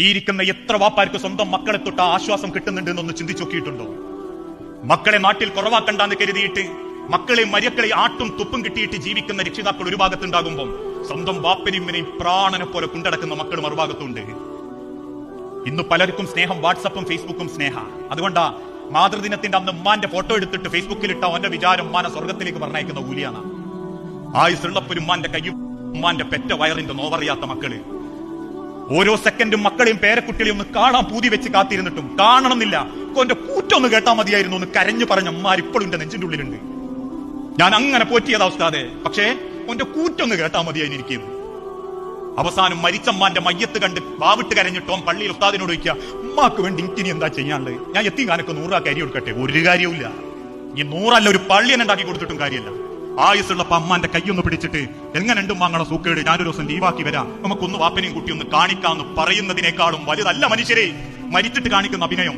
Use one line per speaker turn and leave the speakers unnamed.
ഈ ഇരിക്കുന്ന എത്ര വാപ്പാർക്ക് സ്വന്തം മക്കളെ തൊട്ട് ആശ്വാസം കിട്ടുന്നുണ്ട് എന്നൊന്ന് ചിന്തിച്ചു നോക്കിയിട്ടുണ്ടോ? മക്കളെ നാട്ടിൽ കുറവാക്കണ്ടെന്ന് കരുതിയിട്ട് മക്കളെ മര്യക്കളെ ആട്ടും തുപ്പും കിട്ടിയിട്ട് ജീവിക്കുന്ന രക്ഷിതാക്കൾ ഒരു ഭാഗത്തുണ്ടാകുമ്പോൾ സ്വന്തം ബാപ്പനെയും പ്രാണനെ പോലെ കൊണ്ടടക്കുന്ന മക്കൾ മറുഭാഗത്തുണ്ട്. ഇന്ന് പലർക്കും സ്നേഹം വാട്സപ്പും ഫേസ്ബുക്കും സ്നേഹ. അതുകൊണ്ടാ മാതൃദിനത്തിന്റെ അന്ന് ഉമ്മാന്റെ ഫോട്ടോ എടുത്തിട്ട് ഫേസ്ബുക്കിൽ ഇട്ട അവന്റെ വിചാരം ഉമ്മാനെ സ്വർഗത്തിലേക്ക് പറഞ്ഞയക്കുന്ന കൂലിയാണ്. ആയുസുള്ളപ്പൊരു ഉമ്മാന്റെ കയ്യും ഉമ്മാന്റെ പെറ്റ വയറിന്റെ നോവറിയാത്ത മക്കൾ. ഓരോ സെക്കൻഡും മക്കളെയും പേരക്കുട്ടികളെയും ഒന്ന് കാണാൻ പൂതി വെച്ച് കാത്തിരുന്നിട്ടും കാണണമെന്നില്ല. എന്റെ കൂറ്റൊന്ന് കേട്ടാ മതിയായിരുന്നു ഒന്ന് കരഞ്ഞു പറഞ്ഞ അമ്മാർ എന്റെ നെഞ്ചിന്റെ ഉള്ളിലുണ്ട്. ഞാൻ അങ്ങനെ പോറ്റിയതാ ഉസ്താദെ. പക്ഷേ എന്റെ കൂറ്റൊന്ന് കേട്ടാ മതിയായിരിക്കുന്നു അവസാനം മരിച്ചമ്മാന്റെ മയ്യത്ത് കണ്ട് വാവിട്ട് കരഞ്ഞിട്ടോ പള്ളിയിൽ ഉസ്താദിനോട് ചോദിക്കുക ഉമ്മാക്ക് വേണ്ടി എനിക്കിനി എന്താ ചെയ്യാനുള്ളത്? ഞാൻ എത്തി കാനൊക്കെ നൂറാക്കി അരി കൊടുക്കട്ടെ? ഒരു കാര്യവുമില്ല. ഈ നൂറല്ല ഒരു പള്ളിയെ ഉണ്ടാക്കി കൊടുത്തിട്ടും കാര്യമില്ല. ആയുസുള്ളപ്പോ അമ്മാന്റെ കൈയൊന്ന് പിടിച്ചിട്ട് എങ്ങനെ ഉണ്ടും വാങ്ങണ സൂക്കേട്? ഞാനൊരു ദിവസം ലീവാക്കി വരാം. നമുക്കൊന്ന് വാപ്പനെയും കുട്ടി ഒന്ന് കാണിക്കാന്ന് പറയുന്നതിനേക്കാളും വലുതല്ല മനുഷ്യരെ. മരിച്ചിട്ട് കാണിക്കുന്ന അഭിനയം.